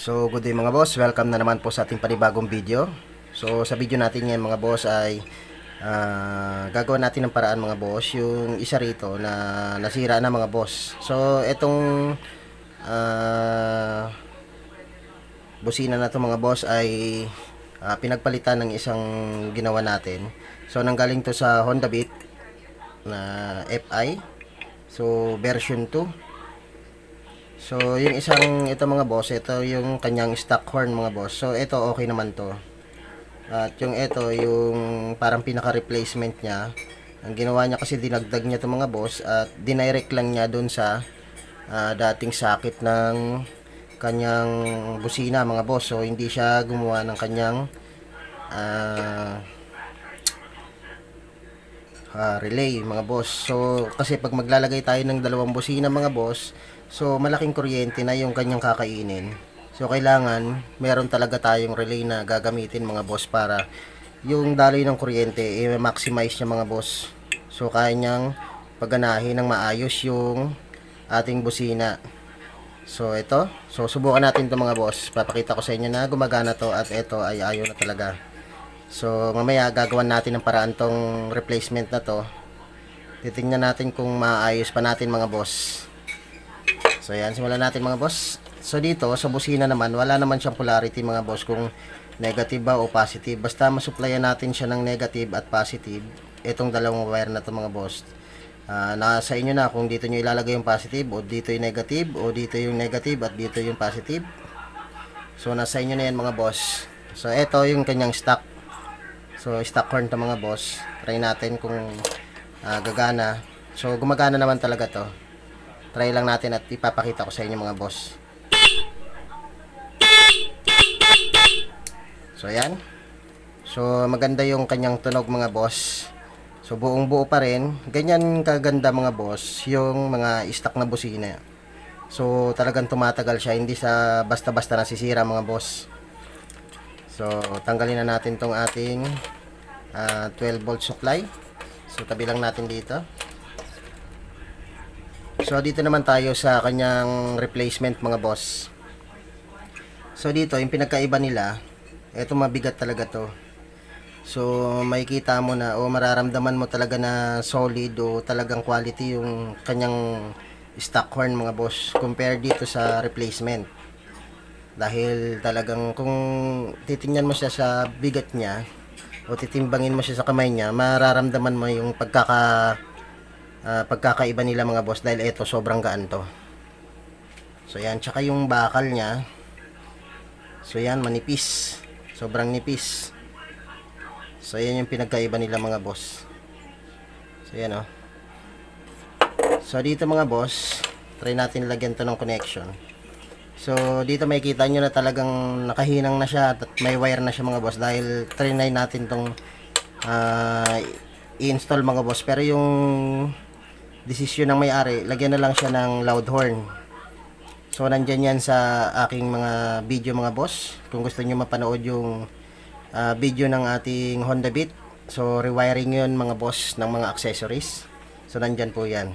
So, good day mga boss. Welcome na naman po sa ating panibagong video. So, sa video natin ngayon mga boss ay ah, gagawa natin ng paraan mga boss yung isa rito na nasira na mga boss. So, itong ah, busina na to mga boss ay ah, pinagpalitan ng isang ginawa natin. So, nanggaling to sa Honda Beat na FI. So, version 2. So, yung isang, ito mga boss, ito yung kanyang stock horn mga boss. So, ito okay naman to. At yung ito, yung parang pinaka-replacement niya. Ang ginawa niya kasi dinagdag niya to mga boss at dinirect lang niya dun sa ah, dating sakit ng kanyang busina mga boss. So, hindi siya gumawa ng kanyang ah, ah, relay mga boss. So kasi pag maglalagay tayo ng dalawang busina mga boss, so malaking kuryente na yung kanyang kakainin. So kailangan meron talaga tayong relay na gagamitin mga boss para yung daloy ng kuryente i-maximize niya mga boss. So kaya niyang paganahin ng maayos yung ating busina. So ito, so subukan natin 'to mga boss. Papakita ko sa inyo na gumagana to at ito ay ayaw na talaga. So, mamaya gagawan natin ng paraan tong replacement na to. Titingnan natin kung maayos pa natin mga boss. So, yan. Simulan natin mga boss. So, dito, sa busina naman, wala naman siyang polarity mga boss kung negative ba o positive. Basta masupplyan natin siya ng negative at positive. Itong dalawang wire na to mga boss. Ah, nasa inyo na kung dito nyo ilalagay yung positive o dito yung negative o dito yung negative at dito yung positive. So, nasa inyo na yan mga boss. So, ito yung kanyang stock So, stock corn to mga boss. Try natin kung ah, gagana. So, gumagana naman talaga to. Try lang natin at ipapakita ko sa inyo mga boss. So, ayan. So, maganda yung kanyang tunog mga boss. So, buong buo pa rin. Ganyan kaganda mga boss yung mga stock na busina. So, talagang tumatagal siya. Hindi sa basta-basta nasisira mga boss. So, tanggalin na natin tong ating ah, 12 volt supply. So, tabi lang natin dito. So, dito naman tayo sa kanyang replacement mga boss. So, dito, yung pinagkaiba nila, eto mabigat talaga to. So, makikita mo na o mararamdaman mo talaga na solid o talagang quality yung kanyang stock horn mga boss compare dito sa replacement. Dahil talagang kung titingnan mo siya sa bigat niya o titimbangin mo siya sa kamay niya, mararamdaman mo yung pagkaka ah, pagkakaiba nila mga boss dahil ito sobrang gaan to. So yan, tsaka yung bakal niya. So yan, manipis. Sobrang nipis. So yan yung pinagkaiba nila mga boss. So yan oh. So dito mga boss, try natin lagyan to ng connection. So, dito makikita nyo na talagang nakahinang na siya at may wire na siya mga boss dahil trinay natin tong ah, i-install mga boss. Pero yung desisyon ng may-ari, lagyan na lang siya ng loud horn. So, nandyan yan sa aking mga video mga boss. Kung gusto nyo mapanood yung ah, video ng ating Honda Beat. So, rewiring yun mga boss ng mga accessories. So, nandyan po yan.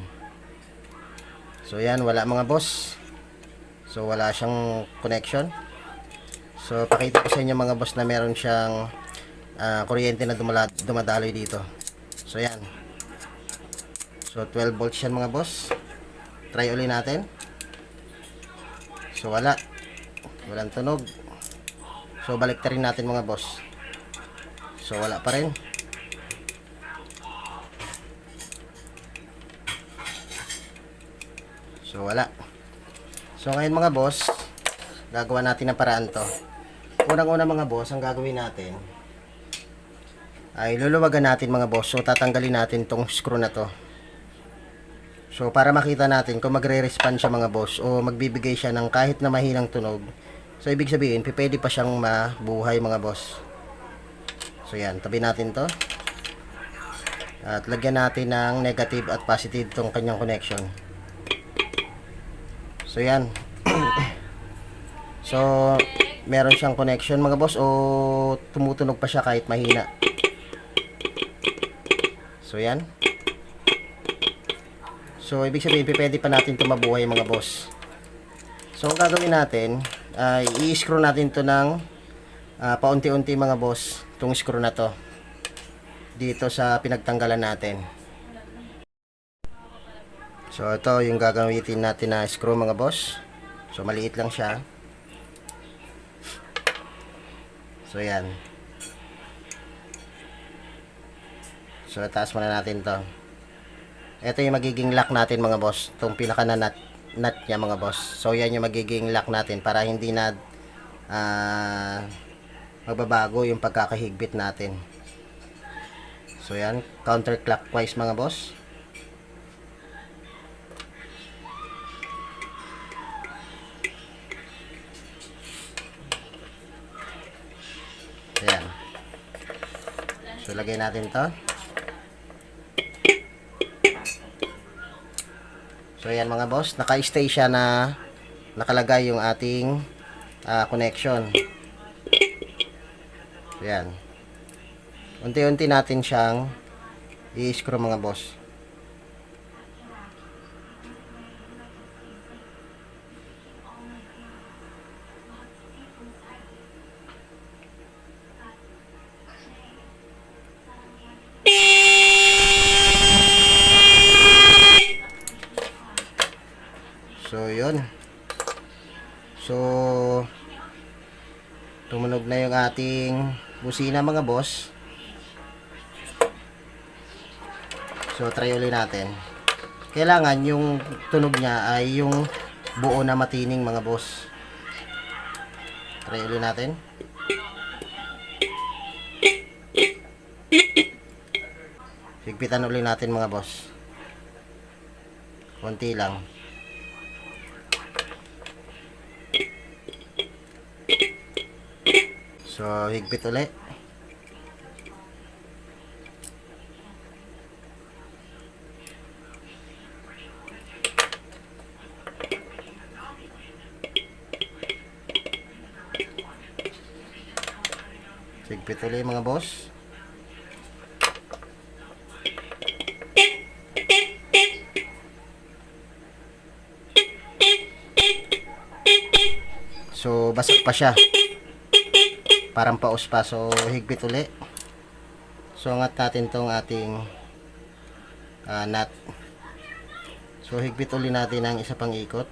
So, yan. Wala mga boss. So wala siyang connection. So pakita ko sa inyo mga boss na meron siyang ah, kuryente na dumadaloy dito. So yan. So 12 volts yan mga boss. Try uli natin. So wala. Walang tunog. So balik rin natin mga boss. So wala pa rin. So wala. So ngayon mga boss, gagawa natin ng paraan to. Unang-una mga boss, ang gagawin natin ay luluwagan natin mga boss. So tatanggalin natin tong screw na to. So para makita natin kung magre-respond siya mga boss o magbibigay siya ng kahit na mahinang tunog. So ibig sabihin, pwede pa siyang mabuhay mga boss. So yan, tabi natin to. At lagyan natin ng negative at positive tong kanyang connection. So yan. so meron siyang connection mga boss o tumutunog pa siya kahit mahina. So yan. So ibig sabihin pwede pa natin ito mabuhay mga boss. So ang gagawin natin, ay i-screw natin to ng ah, paunti-unti mga boss, tong screw na to. Dito sa pinagtanggalan natin. So ito yung gagamitin natin na screw mga boss. So maliit lang siya. So yan. So taas muna natin to. Ito yung magiging lock natin mga boss. Itong pinaka na nut, nut niya mga boss. So yan yung magiging lock natin para hindi na ah, magbabago yung pagkakahigpit natin. So yan, counterclockwise mga boss. Ayan. So, lagay natin to. So, ayan mga boss. Naka-stay siya na nakalagay yung ating ah, connection. So, ayan. Unti-unti natin siyang i-screw mga boss. Busina mga boss. So, try ulit natin. Kailangan yung tunog niya ay yung buo na matining mga boss. Try ulit natin. Higpitan ulit natin mga boss. Konti lang. So, higpit ulit. Higpit ulit mga boss. So, basag pa siya. Parang paus pa. So, higpit uli. So, angat natin tong ating ah, nut. So, higpit uli natin ang isa pang ikot.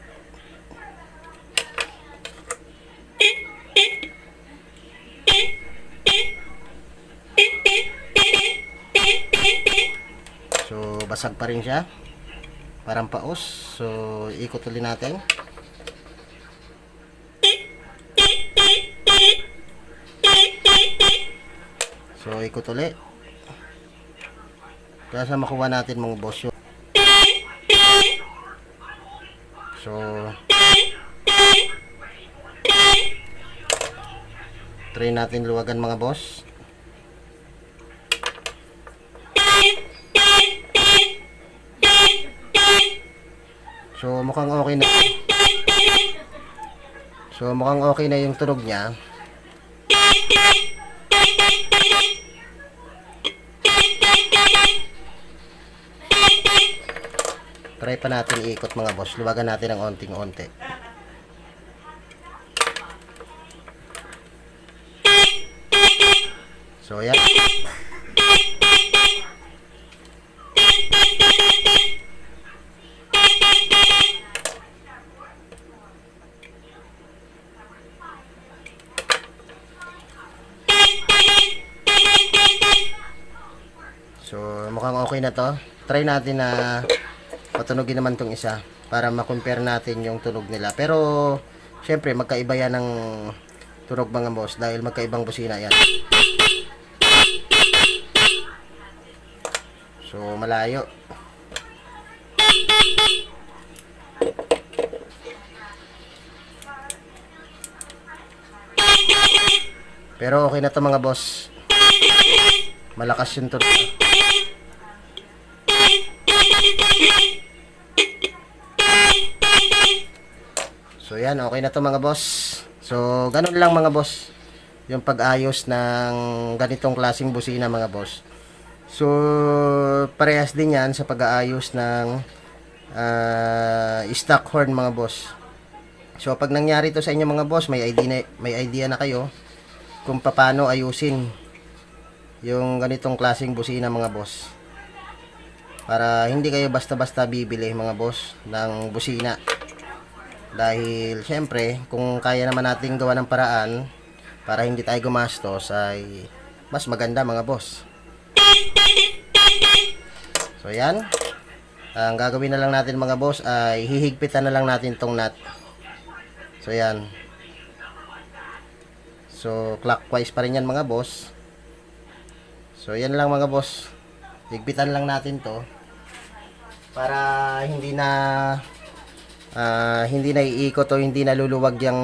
So, basag pa rin siya. Parang paus. So, ikot uli natin. Ikot ulit. Kaya sa makuha natin mga boss yun. So, try natin luwagan mga boss. So, mukhang okay na. So, mukhang okay na yung tunog niya. Try pa natin iikot mga boss. Luwagan natin ng onting-onti. So, yan. So, mukhang okay na to. Try natin na patunogin naman tong isa para ma-compare natin yung tunog nila. Pero, syempre, magkaiba yan ng tunog mga boss dahil magkaibang busina yan. So, malayo. Pero okay na to mga boss. Malakas yung tunog. So yan, okay na to mga boss. So, ganun lang mga boss. Yung pag-ayos ng ganitong klaseng busina mga boss. So, parehas din yan sa pag-aayos ng ah, stock horn mga boss. So pag nangyari to sa inyo mga boss, may idea na, may idea na kayo kung paano ayusin yung ganitong klaseng busina mga boss. Para hindi kayo basta-basta bibili mga boss ng busina. Dahil syempre, kung kaya naman nating gawa ng paraan para hindi tayo gumastos ay mas maganda mga boss. So yan. Ang gagawin na lang natin mga boss ay hihigpitan na lang natin tong nut. So yan. So clockwise pa rin yan mga boss. So yan lang mga boss. Higpitan lang natin to para hindi na ah, hindi na iikot o hindi na luluwag yung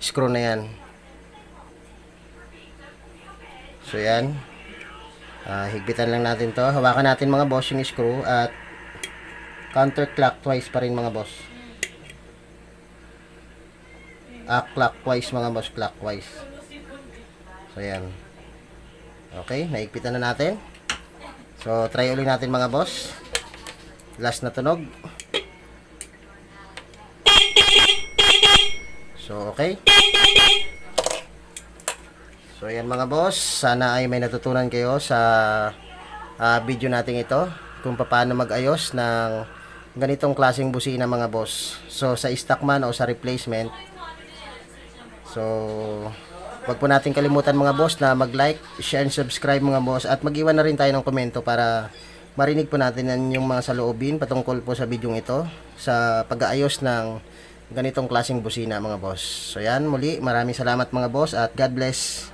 screw na yan. So yan. Ah, higpitan lang natin to. Hawakan natin mga boss yung screw at counterclockwise pa rin mga boss. Ah, clockwise mga boss, clockwise. So yan. Okay, naigpitan na natin. So try ulit natin mga boss. Last na tunog. So okay. So yan mga boss, sana ay may natutunan kayo sa ah, video natin ito kung paano mag-ayos ng ganitong klaseng busina mga boss. So sa stock man o sa replacement. So wag po natin kalimutan mga boss na mag-like, share and subscribe mga boss at mag-iwan na rin tayo ng komento para marinig po natin yung mga saloobin patungkol po sa video ito sa pag-aayos ng ganitong klaseng busina mga boss. So yan muli, maraming salamat mga boss at God bless.